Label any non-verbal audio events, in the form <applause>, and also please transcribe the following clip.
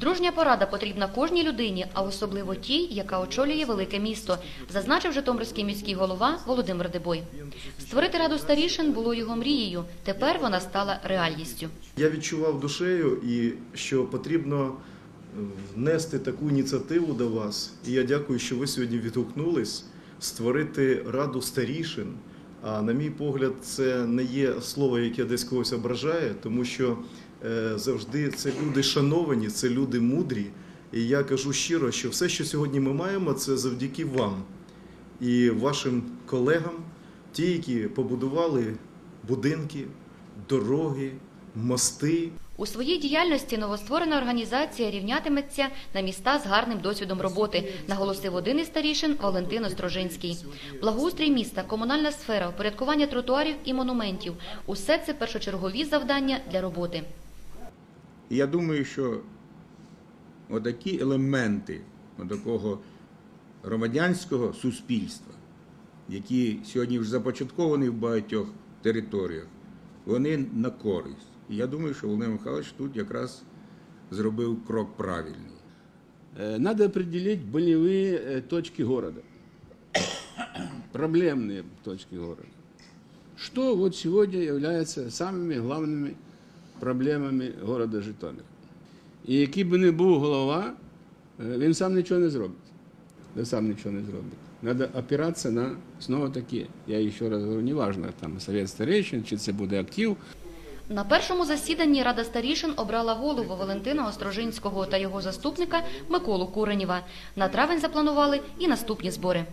Дружня порада потрібна кожній людині, а особливо тій, яка очолює велике місто, зазначив Житомирський міський голова Володимир Дебой. Створити раду старішин було його мрією. Тепер вона стала реальністю. Я відчував душею, і що потрібно е, внести таку ініціативу до вас. І я дякую, що ви сьогодні відгукнулись створити раду старішин. А на мій погляд, це не є слово, яке десь когось ображає, тому що завжди це люди шановані, це люди мудрі. І я кажу щиро, що все, що сьогодні ми маємо, це завдяки вам і вашим колегам, ті, які побудували будинки, дороги, мости. У своїй діяльності новостворена організація рівнятиметься на міста з гарним досвідом роботи, наголосив один із старішин Валентин Острожинський. Благоустрій міста, комунальна сфера, упорядкування тротуарів і монументів – усе це першочергові завдання для роботи. І я думаю, що отакі елементи такого громадянського суспільства, які сьогодні вже започатковані в багатьох територіях, вони на користь. І я думаю, що Володимир Михайлович тут якраз зробив крок правильний. Э, Надо определить болевые э, точки города, <coughs> проблемные точки города. Что вот сегодня является самыми главными проблемами города Житомир. І який би не був голова, е, він сам нічого не зробить. Він сам нічого не зробить. Надо опиратися на знову таки, я ще раз говорю, неважно, там совет старейшин, чи це буде актив, На першому засіданні Рада старішин обрала голову Валентина Острожинського та його заступника Миколу Куренєва. На травень запланували і наступні збори.